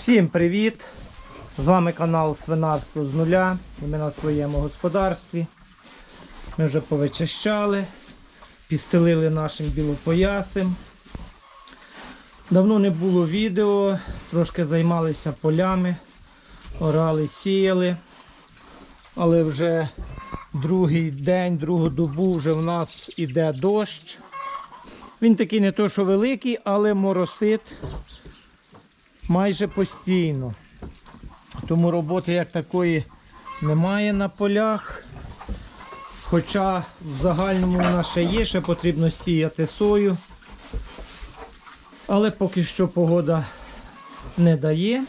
Всім привіт! З вами канал Свинарство з нуля. І ми на своєму господарстві. Ми вже повичищали, підстелили нашим білопоясим. Давно не було відео, трошки займалися полями, орали, сіяли. Але вже другий день, другу добу вже в нас іде дощ. Він такий не то, що великий, але моросить майже постійно. Тому роботи як такої немає на полях. Хоча в загальному у нас ще є, ще потрібно сіяти сою. Але поки що погода не дає.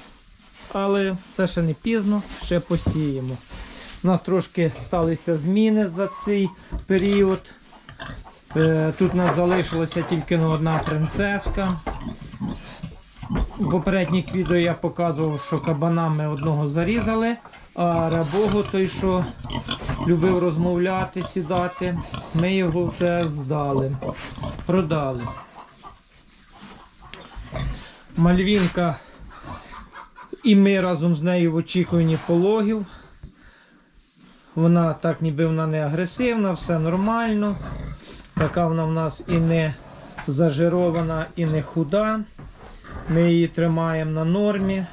Але це ще не пізно, ще посіємо. У нас трошки сталися зміни за цей період. Е, Тут у нас залишилася тільки ну, одна принцеска. У попередніх відео я показував, що кабана ми одного зарізали, а рабогу той, що любив розмовляти, сідати, ми його вже здали, продали. Мальвінка і ми разом з нею в очікуванні пологів. Вона так ніби вона не агресивна, все нормально. Така вона в нас і не зажирована, і не худа. Ми її тримаємо на нормі.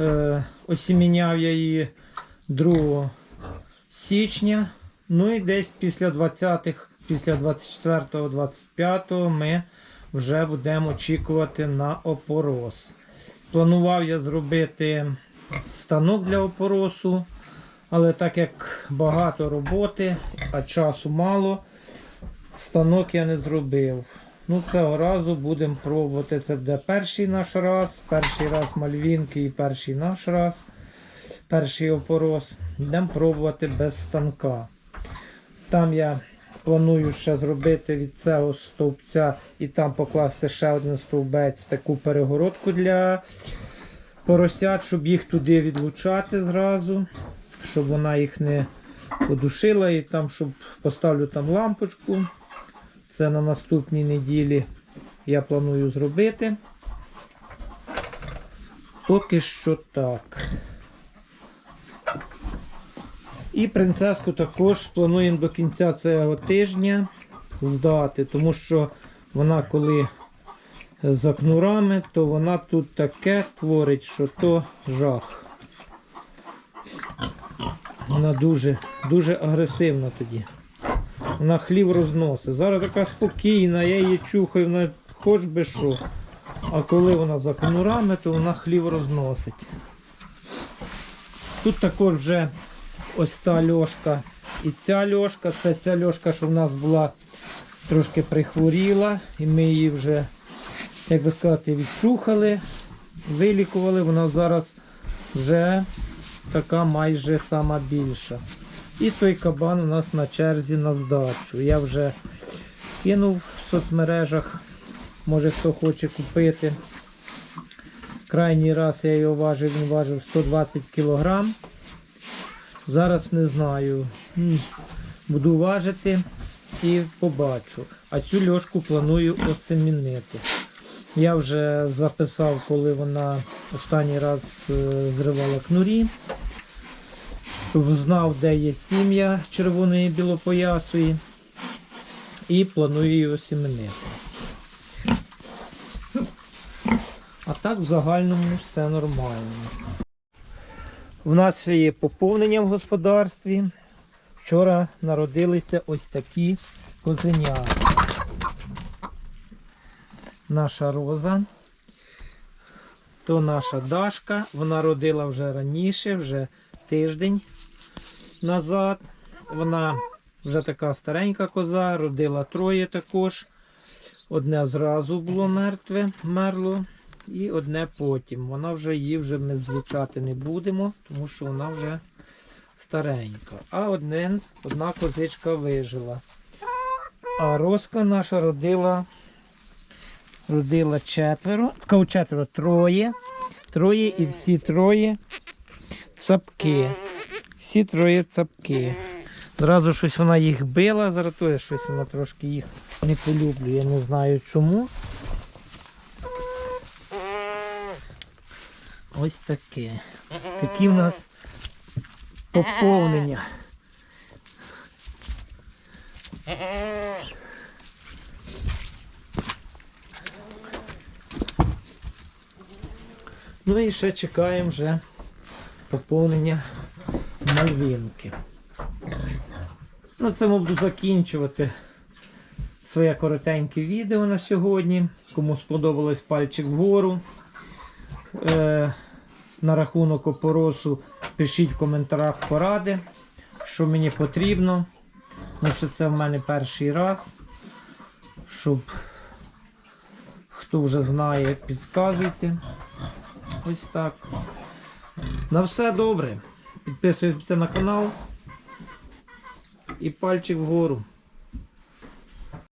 Е, осіміняв я її 2 січня. Ну і десь після 20-х, після 24-25 ми вже будемо очікувати на опорос. Планував я зробити станок для опоросу, але так як багато роботи, а часу мало, станок я не зробив. Ну, цього разу будемо пробувати. Це буде перший наш раз, перший раз мальвінки і перший наш раз, перший опорос. Йдемо пробувати без станка. Там я планую ще зробити від цього стовпця і там покласти ще один стовбець, таку перегородку для поросят, щоб їх туди відлучати зразу, щоб вона їх не подушила і там, щоб поставлю там лампочку. Це на наступній неділі я планую зробити. Поки що так. І принцеску також плануємо до кінця цього тижня здати, тому що вона коли за кнурами, то вона тут таке творить, що то жах. Вона дуже, дуже агресивна тоді. Вона хлів розносить. Зараз така спокійна, я її чухаю, вона хоч би що. А коли вона за конурами, то вона хлів розносить. Тут також вже ось та льошка і ця льошка. Це ця льошка, що в нас була трошки прихворіла, і ми її вже, як би сказати, відчухали, вилікували. Вона зараз вже така майже сама більша. І той кабан у нас на черзі на здачу. Я вже кинув в соцмережах, може хто хоче купити. Крайній раз я його важив, він важив 120 кг. Зараз не знаю. Буду важити і побачу. А цю льошку планую осемінити. Я вже записав, коли вона останній раз е, зривала кнурі знав, де є сім'я червоної білопоясої, і планую її осіменити. А так в загальному все нормально. У нас ще є поповнення в господарстві. Вчора народилися ось такі козенята. Наша роза. То наша Дашка, вона родила вже раніше, вже тиждень назад. Вона вже така старенька коза, родила троє також. Одне зразу було мертве, мерло, і одне потім. Вона вже її вже ми злучати не будемо, тому що вона вже старенька. А одне, одна козичка вижила. А Роска наша родила родила четверо, четверо троє. Троє і всі троє цапки ці троє цапки. Зразу щось вона їх била, зараз теж щось вона трошки їх не полюблює, я не знаю чому. Ось таке. Такі в нас поповнення. Ну і ще чекаємо вже поповнення мальвінки. Ну, це буду закінчувати своє коротеньке відео на сьогодні. Кому сподобалось пальчик вгору. Е, на рахунок опоросу пишіть в коментарях поради, що мені потрібно. Тому що це в мене перший раз. Щоб хто вже знає, підказуйте. Ось так. На все добре. Підписуйтеся на канал. І пальчик вгору.